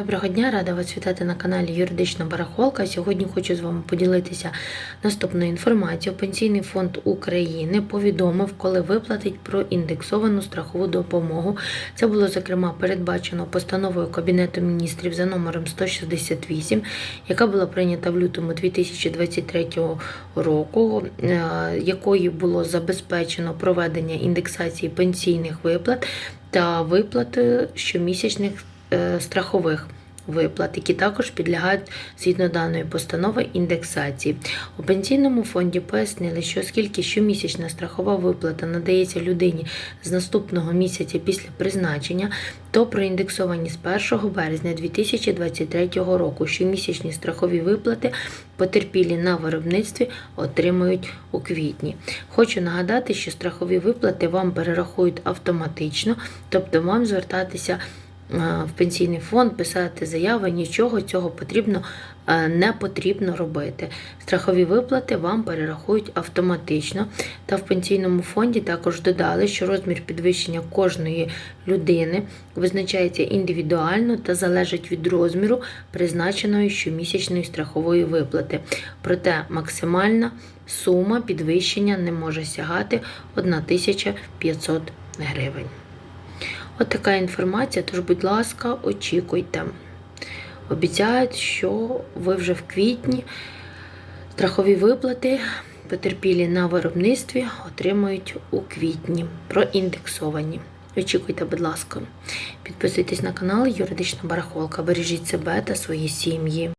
Доброго дня, рада вас вітати на каналі Юридична Барахолка. Сьогодні хочу з вами поділитися наступною інформацією. Пенсійний фонд України повідомив, коли виплатить про індексовану страхову допомогу. Це було зокрема передбачено постановою Кабінету міністрів за номером 168, яка була прийнята в лютому 2023 року, е, якою було забезпечено проведення індексації пенсійних виплат та виплати щомісячних страхових виплат, які також підлягають згідно даної постанови індексації. У пенсійному фонді пояснили, що оскільки щомісячна страхова виплата надається людині з наступного місяця після призначення, то проіндексовані з 1 березня 2023 року щомісячні страхові виплати потерпілі на виробництві отримують у квітні. Хочу нагадати, що страхові виплати вам перерахують автоматично, тобто вам звертатися е, в пенсійний фонд, писати заяви, нічого цього потрібно е, не потрібно робити. Страхові виплати вам перерахують автоматично. Та в пенсійному фонді також додали, що розмір підвищення кожної людини визначається індивідуально та залежить від розміру призначеної щомісячної страхової виплати. Проте максимальна сума підвищення не може сягати 1500 гривень. От така інформація, тож, будь ласка, очікуйте. Обіцяють, що ви вже в квітні страхові виплати потерпілі на виробництві отримують у квітні, проіндексовані. Очікуйте, будь ласка. Підписуйтесь на канал Юридична Барахолка. Бережіть себе та свої сім'ї.